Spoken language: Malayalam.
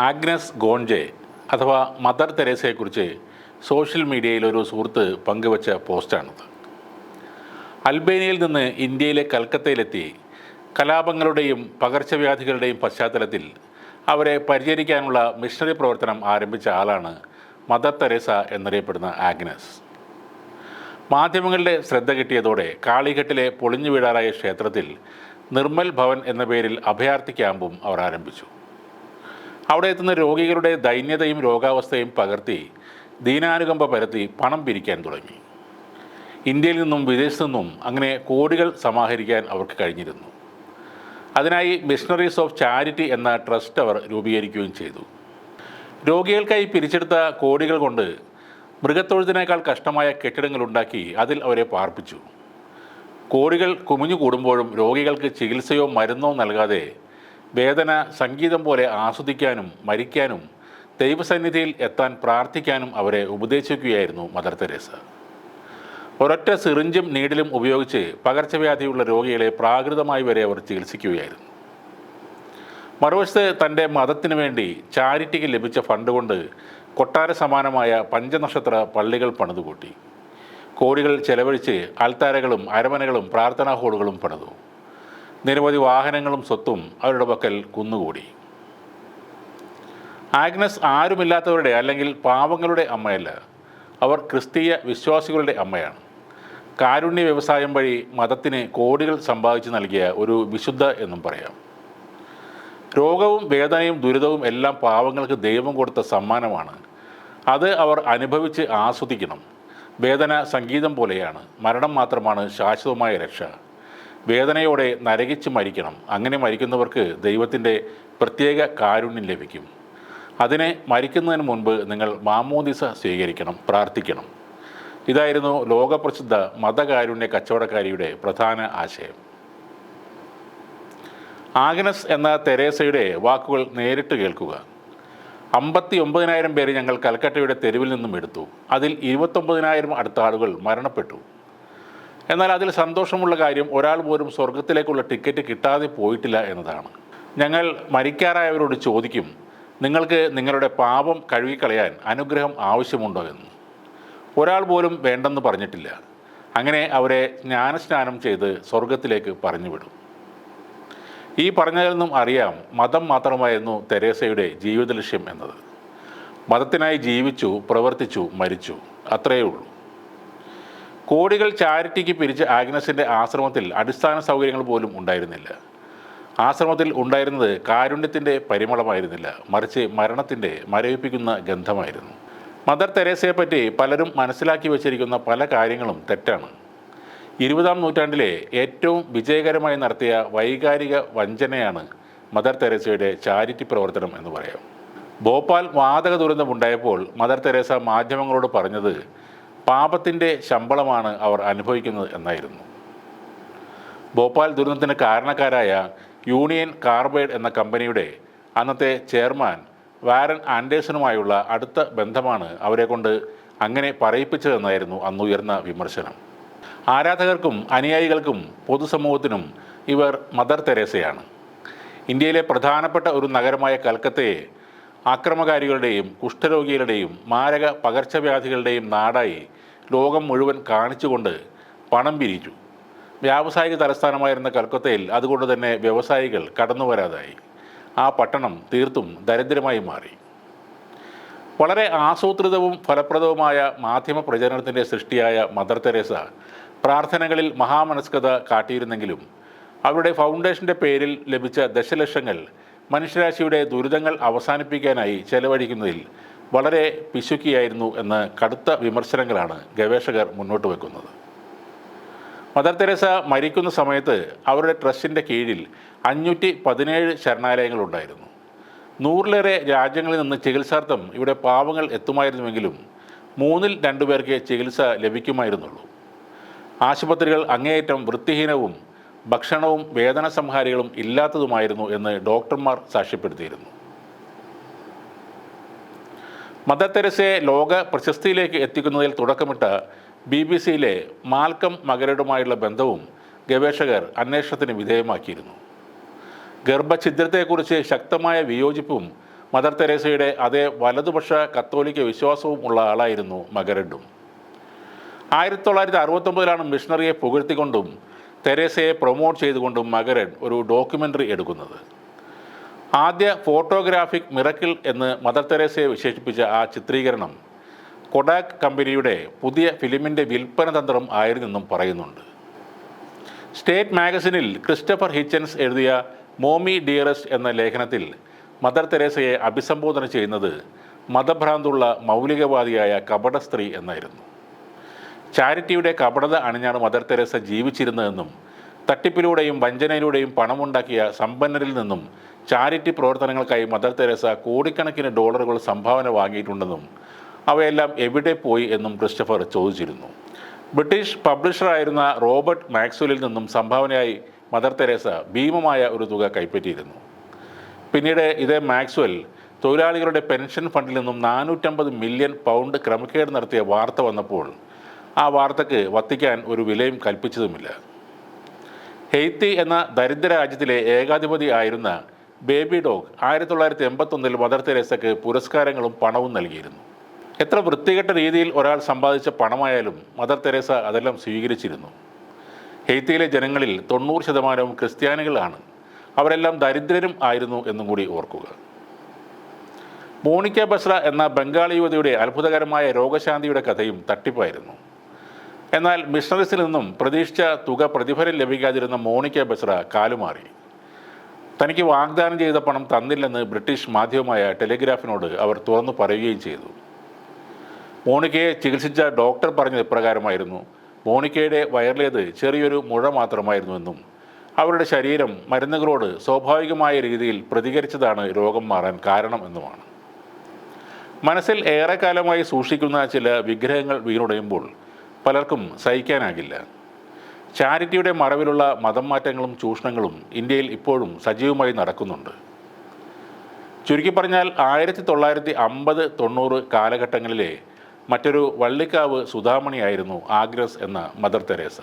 ആഗ്നസ് ഗോൺജെ അഥവാ മദർ തെരേസയെക്കുറിച്ച് സോഷ്യൽ മീഡിയയിൽ ഒരു സുഹൃത്ത് പങ്കുവച്ച പോസ്റ്റാണിത്. അൽബേനിയയിൽ നിന്ന് ഇന്ത്യയിലെ കൽക്കത്തയിലെത്തി കലാപങ്ങളുടെയും പകർച്ചവ്യാധികളുടെയും പശ്ചാത്തലത്തിൽ അവരെ പരിചരിക്കാനുള്ള മിഷണറി പ്രവർത്തനം ആരംഭിച്ച ആളാണ് മദർ തെരേസ എന്നറിയപ്പെടുന്ന ആഗ്നസ്. മാധ്യമങ്ങളുടെ ശ്രദ്ധ കിട്ടിയതോടെ കാളിഘട്ടിലെ പൊളിഞ്ഞു വീടാറായ ക്ഷേത്രത്തിൽ നിർമ്മൽ ഭവൻ എന്ന പേരിൽ അഭയാർത്ഥി ക്യാമ്പും അവർ ആരംഭിച്ചു. അവിടെ എത്തുന്ന രോഗികളുടെ ദൈന്യതയും രോഗാവസ്ഥയും പകർത്തി ദീനാനുകമ്പ പരത്തി പണം പിരിക്കാൻ തുടങ്ങി. ഇന്ത്യയിൽ നിന്നും വിദേശത്തു നിന്നും അങ്ങനെ കോടികൾ സമാഹരിക്കാൻ അവർക്ക് കഴിഞ്ഞിരുന്നു. അതിനായി മിഷണറീസ് ഓഫ് ചാരിറ്റി എന്ന ട്രസ്റ്റ് അവർ രൂപീകരിക്കുകയും ചെയ്തു. രോഗികൾക്കായി പിരിച്ചെടുത്ത കോടികൾ കൊണ്ട് മൃഗത്തൊഴുത്തിനേക്കാൾ കഷ്ടമായ കെട്ടിടങ്ങൾ ഉണ്ടാക്കി അതിൽ അവരെ പാർപ്പിച്ചു. കോടികൾ കുമിഞ്ഞു കൂടുമ്പോഴും രോഗികൾക്ക് ചികിത്സയോ മരുന്നോ നൽകാതെ വേദന സംഗീതം പോലെ ആസ്വദിക്കാനും മരിക്കാനും ദൈവസന്നിധിയിൽ എത്താൻ പ്രാർത്ഥിക്കാനും അവരെ ഉപദേശിക്കുകയായിരുന്നു മദർ തെരേസ. ഒരൊറ്റ സിറിഞ്ചും നീഡിലും ഉപയോഗിച്ച് പകർച്ചവ്യാധിയുള്ള രോഗികളെ പ്രാകൃതമായി വരെ അവർ ചികിത്സിക്കുകയായിരുന്നു. മറുവശത്ത് തന്റെ മതത്തിനു വേണ്ടി ചാരിറ്റിക്ക് ലഭിച്ച ഫണ്ട് കൊണ്ട് കൊട്ടാര സമാനമായ പഞ്ചനക്ഷത്ര പള്ളികൾ പണിതുകൂട്ടി. കോടികൾ ചെലവഴിച്ച് അൽത്താരകളും അരമനകളും പ്രാർത്ഥനാ ഹോളുകളും പണിതു. നിരവധി വാഹനങ്ങളും സ്വത്തും അവരുടെ പക്കൽ കുന്നുകൂടി. ആഗ്നസ് ആരുമില്ലാത്തവരുടെ അല്ലെങ്കിൽ പാവങ്ങളുടെ അമ്മയല്ല. അവർ ക്രിസ്തീയ വിശ്വാസികളുടെ അമ്മയാണ്. കാരുണ്യ വ്യവസായം വഴി മതത്തിന് കോടികൾ സമ്പാദിച്ചു നൽകിയ ഒരു വിശുദ്ധ എന്നും പറയാം. രോഗവും വേദനയും ദുരിതവും എല്ലാം പാവങ്ങൾക്ക് ദൈവം കൊടുത്ത സമ്മാനമാണ്. അത് അവർ അനുഭവിച്ച് ആസ്വദിക്കണം. വേദന സംഗീതം പോലെയാണ്. മരണം മാത്രമാണ് ശാശ്വതമായ രക്ഷ. വേദനയോടെ നരകിച്ച് മരിക്കണം. അങ്ങനെ മരിക്കുന്നവർക്ക് ദൈവത്തിന്റെ പ്രത്യേക കാരുണ്യം ലഭിക്കും. അതിനെ മരിക്കുന്നതിന് മുൻപ് നിങ്ങൾ മാമോദിസ സ്വീകരിക്കണം പ്രാർത്ഥിക്കണം. ഇതായിരുന്നു ലോകപ്രസിദ്ധ മതകാരുണ്യ കച്ചവടക്കാരിയുടെ പ്രധാന ആശയം. ആഗ്നസ് എന്ന തെരേസയുടെ വാക്കുകൾ നേരിട്ട് കേൾക്കുക. അമ്പത്തി ഒമ്പതിനായിരം പേര് ഞങ്ങൾ കൽക്കട്ടയുടെ തെരുവിൽ നിന്നും എടുത്തു. അതിൽ ഇരുപത്തൊമ്പതിനായിരം അടുത്ത ആളുകൾ മരണപ്പെട്ടു. എന്നാൽ അതിൽ സന്തോഷമുള്ള കാര്യം ഒരാൾ പോലും സ്വർഗത്തിലേക്കുള്ള ടിക്കറ്റ് കിട്ടാതെ പോയിട്ടില്ല എന്നതാണ്. ഞങ്ങൾ മരിക്കാറായവരോട് ചോദിക്കും നിങ്ങൾക്ക് നിങ്ങളുടെ പാപം കഴുകിക്കളയാൻ അനുഗ്രഹം ആവശ്യമുണ്ടോ എന്ന്? ഒരാൾ പോലും വേണ്ടെന്ന് പറഞ്ഞിട്ടില്ല. അങ്ങനെ അവരെ ജ്ഞാനസ്നാനം ചെയ്ത് സ്വർഗത്തിലേക്ക് പറഞ്ഞുവിടും. ഈ പറഞ്ഞതിൽ നിന്നും അറിയാം മതം മാത്രമായിരുന്നു തെരേസയുടെ ജീവിത ലക്ഷ്യം എന്നത്. മതത്തിനായി ജീവിച്ചു പ്രവർത്തിച്ചു മരിച്ചു. അത്രയേ ഉള്ളൂ. കോടികൾ ചാരിറ്റിക്ക് പിരിച്ച ആഗ്നസിന്റെ ആശ്രമത്തിൽ അടിസ്ഥാന സൗകര്യങ്ങൾ പോലും ഉണ്ടായിരുന്നില്ല. ആശ്രമത്തിൽ ഉണ്ടായിരുന്നത് കാരുണ്യത്തിന്റെ പരിമളമായിരുന്നില്ല. മറിച്ച് മരണത്തിന്റെ മരവിപ്പിക്കുന്ന ഗന്ധമായിരുന്നു. മദർ തെരേസയെ പറ്റി പലരും മനസ്സിലാക്കി വച്ചിരിക്കുന്ന പല കാര്യങ്ങളും തെറ്റാണ്. ഇരുപതാം നൂറ്റാണ്ടിലെ ഏറ്റവും വിജയകരമായി നടത്തിയ വൈകാരിക വഞ്ചനയാണ് മദർ തെരേസയുടെ ചാരിറ്റി പ്രവർത്തനം എന്ന് പറയാം. ഭോപ്പാൽ വാതക ദുരന്തമുണ്ടായപ്പോൾ മദർ തെരേസ മാധ്യമങ്ങളോട് പറഞ്ഞത് പാപത്തിന്റെ ശമ്പളമാണ് അവർ അനുഭവിക്കുന്നത് എന്നായിരുന്നു. ഭോപ്പാൽ ദുരന്തത്തിന് കാരണക്കാരായ യൂണിയൻ കാർബൈഡ് എന്ന കമ്പനിയുടെ അന്നത്തെ ചെയർമാൻ വാരൻ ആൻഡേഴ്സണുമായുള്ള അടുത്ത ബന്ധമാണ് അവരെക്കൊണ്ട് അങ്ങനെ പറയിപ്പിച്ചതെന്നായിരുന്നു അന്നുയർന്ന വിമർശനം. ആരാധകർക്കും അനുയായികൾക്കും പൊതുസമൂഹത്തിനും ഇവർ മദർ തെരേസയാണ്. ഇന്ത്യയിലെ പ്രധാനപ്പെട്ട ഒരു നഗരമായ കൽക്കത്തയെ ആക്രമകാരികളുടെയും കുഷ്ഠരോഗികളുടെയും മാരക പകർച്ചവ്യാധികളുടെയും നാടായി ലോകം മുഴുവൻ കാണിച്ചുകൊണ്ട് പണം പിരിച്ചു. വ്യാവസായിക തലസ്ഥാനമായിരുന്ന കൽക്കത്തയിൽ അതുകൊണ്ട് തന്നെ വ്യവസായികൾ കടന്നു വരാതായി ആ പട്ടണം തീർത്തും ദരിദ്രമായി മാറി. വളരെ ആസൂത്രിതവും ഫലപ്രദവുമായ മാധ്യമ പ്രചരണത്തിന്റെ സൃഷ്ടിയായ മദർ തെരേസ പ്രാർത്ഥനകളിൽ മഹാമനസ്കത കാട്ടിയിരുന്നെങ്കിലും അവരുടെ ഫൗണ്ടേഷന്റെ പേരിൽ ലഭിച്ച ദശലക്ഷങ്ങൾ മനുഷ്യരാശിയുടെ ദുരിതങ്ങൾ അവസാനിപ്പിക്കാനായി ചെലവഴിക്കുന്നതിൽ വളരെ പിശുക്കിയായിരുന്നു എന്ന് കടുത്ത വിമർശനങ്ങളാണ് ഗവേഷകർ മുന്നോട്ട് വെക്കുന്നത്. മദർ തെരേസ മരിക്കുന്ന സമയത്ത് അവരുടെ ട്രസ്റ്റിന്റെ കീഴിൽ അഞ്ഞൂറ്റി പതിനേഴ് ശരണാലയങ്ങളുണ്ടായിരുന്നു. നൂറിലേറെ രാജ്യങ്ങളിൽ നിന്ന് ചികിത്സാർത്ഥം ഇവിടെ പാവങ്ങൾ എത്തുമായിരുന്നുവെങ്കിലും മൂന്നിൽ രണ്ടുപേർക്ക് ചികിത്സ ലഭിക്കുമായിരുന്നുള്ളൂ. ആശുപത്രികൾ അങ്ങേയറ്റം വൃത്തിഹീനവും ഭക്ഷണവും വേദന സംഹാരികളും ഇല്ലാത്തതുമായിരുന്നു എന്ന് ഡോക്ടർമാർ സാക്ഷ്യപ്പെടുത്തിയിരുന്നു. മദർ തെരസയെ ലോക പ്രശസ്തിയിലേക്ക് എത്തിക്കുന്നതിൽ തുടക്കമിട്ട ബി ബി സിയിലെ മാൽക്കം മകരടുമായുള്ള ബന്ധവും ഗവേഷകർ അന്വേഷണത്തിന് വിധേയമാക്കിയിരുന്നു. ഗർഭഛിദ്രത്തെക്കുറിച്ച് ശക്തമായ വിയോജിപ്പും മദർ തെരേസയുടെ അതേ വലതുപക്ഷ കത്തോലിക്ക വിശ്വാസവും ഉള്ള ആളായിരുന്നു മകരഡും ആയിരത്തി തൊള്ളായിരത്തി അറുപത്തൊമ്പതിലാണ് മിഷണറിയെ പുകഴ്ത്തിക്കൊണ്ടും തെരേസയെ പ്രൊമോട്ട് ചെയ്തുകൊണ്ട് മകരൻ ഒരു ഡോക്യുമെന്ററി എടുക്കുന്നത്. ആദ്യ ഫോട്ടോഗ്രാഫിക് മിറക്കിൾ എന്ന് മദർ തെരേസയെ വിശേഷിപ്പിച്ച ആ ചിത്രീകരണം കൊഡാക് കമ്പനിയുടെ പുതിയ ഫിലിമിന്റെ വിൽപ്പന തന്ത്രം ആയിരുന്നെന്നും പറയുന്നുണ്ട്. സ്റ്റേറ്റ് മാഗസിനിൽ ക്രിസ്റ്റഫർ ഹിച്ചൻസ് എഴുതിയ മോമി ഡിയറസ്റ്റ് എന്ന ലേഖനത്തിൽ മദർ തെരേസയെ അഭിസംബോധന ചെയ്യുന്നത് മതഭ്രാന്തുള്ള മൗലികവാദിയായ കപട സ്ത്രീ എന്നായിരുന്നു. ചാരിറ്റിയുടെ കപടത അണിഞ്ഞാണ് മദർ തെരേസ ജീവിച്ചിരുന്നതെന്നും തട്ടിപ്പിലൂടെയും വഞ്ചനയിലൂടെയും പണമുണ്ടാക്കിയ സമ്പന്നരിൽ നിന്നും ചാരിറ്റി പ്രവർത്തനങ്ങൾക്കായി മദർ തെരേസ കോടിക്കണക്കിന് ഡോളറുകൾ സംഭാവന വാങ്ങിയിട്ടുണ്ടെന്നും അവയെല്ലാം എവിടെ പോയി എന്നും ക്രിസ്റ്റഫർ ചോദിച്ചിരുന്നു. ബ്രിട്ടീഷ് പബ്ലിഷറായിരുന്ന റോബർട്ട് മാക്സ്വലിൽ നിന്നും സംഭാവനയായി മദർ തെരേസ ഭീമമായ ഒരു തുക കൈപ്പറ്റിയിരുന്നു. പിന്നീട് ഇതേ മാക്സ്വൽ തൊഴിലാളികളുടെ പെൻഷൻ ഫണ്ടിൽ നിന്നും നാനൂറ്റമ്പത് മില്യൺ പൗണ്ട് ക്രമക്കേട് നടത്തിയ വാർത്ത വന്നപ്പോൾ ആ വാർത്തയ്ക്ക് വത്തിക്കാൻ ഒരു വിലയും കൽപ്പിച്ചതുമില്ല. ഹെയ്ത്തി എന്ന ദരിദ്ര രാജ്യത്തിലെ ഏകാധിപതി ആയിരുന്ന ബേബി ഡോഗ് ആയിരത്തി തൊള്ളായിരത്തി എൺപത്തൊന്നിൽ മദർ തെരേസയ്ക്ക് പുരസ്കാരങ്ങളും പണവും നൽകിയിരുന്നു. എത്ര വൃത്തികെട്ട രീതിയിൽ ഒരാൾ സമ്പാദിച്ച പണമായാലും മദർ തെരേസ അതെല്ലാം സ്വീകരിച്ചിരുന്നു. ഹെയ്ത്തിയിലെ ജനങ്ങളിൽ തൊണ്ണൂറ് ശതമാനവും ക്രിസ്ത്യാനികളാണ്. അവരെല്ലാം ദരിദ്രരും ആയിരുന്നു എന്നും കൂടി ഓർക്കുക. മോണിക്ക ബസ്ര എന്ന ബംഗാളി യുവതിയുടെ അത്ഭുതകരമായ രോഗശാന്തിയുടെ കഥയും തട്ടിപ്പായിരുന്നു. എന്നാൽ മിഷണറീസിൽ നിന്നും പ്രതീക്ഷിച്ച തുക പ്രതിഫലം ലഭിക്കാതിരുന്ന മോണിക്ക ബെസ്ര കാലുമാറി. തനിക്ക് വാഗ്ദാനം ചെയ്ത പണം തന്നില്ലെന്ന് ബ്രിട്ടീഷ് മാധ്യമമായ ടെലിഗ്രാഫിനോട് അവർ തുറന്നു പറയുകയും ചെയ്തു. മോണിക്കയെ ചികിത്സിച്ച ഡോക്ടർ പറഞ്ഞത് ഇപ്രകാരമായിരുന്നു. മോണിക്കയുടെ വയറിലേത് ചെറിയൊരു മുഴ മാത്രമായിരുന്നുവെന്നും അവരുടെ ശരീരം മരുന്നുകളോട് സ്വാഭാവികമായ രീതിയിൽ പ്രതികരിച്ചതാണ് രോഗം മാറാൻ കാരണം എന്നുമാണ്. മനസ്സിൽ ഏറെക്കാലമായി സൂക്ഷിക്കുന്ന ചില വിഗ്രഹങ്ങൾ വീണുടയുമ്പോൾ പലർക്കും സഹിക്കാനാകില്ല. ചാരിറ്റിയുടെ മറവിലുള്ള മതം മാറ്റങ്ങളും ചൂഷണങ്ങളും ഇന്ത്യയിൽ ഇപ്പോഴും സജീവമായി നടക്കുന്നുണ്ട്. ചുരുക്കി പറഞ്ഞാൽ ആയിരത്തി തൊള്ളായിരത്തി അമ്പത് തൊണ്ണൂറ് കാലഘട്ടങ്ങളിലെ മറ്റൊരു വള്ളിക്കാവ് സുധാമണിയായിരുന്നു ആഗ്രസ് എന്ന മദർ തെരേസ.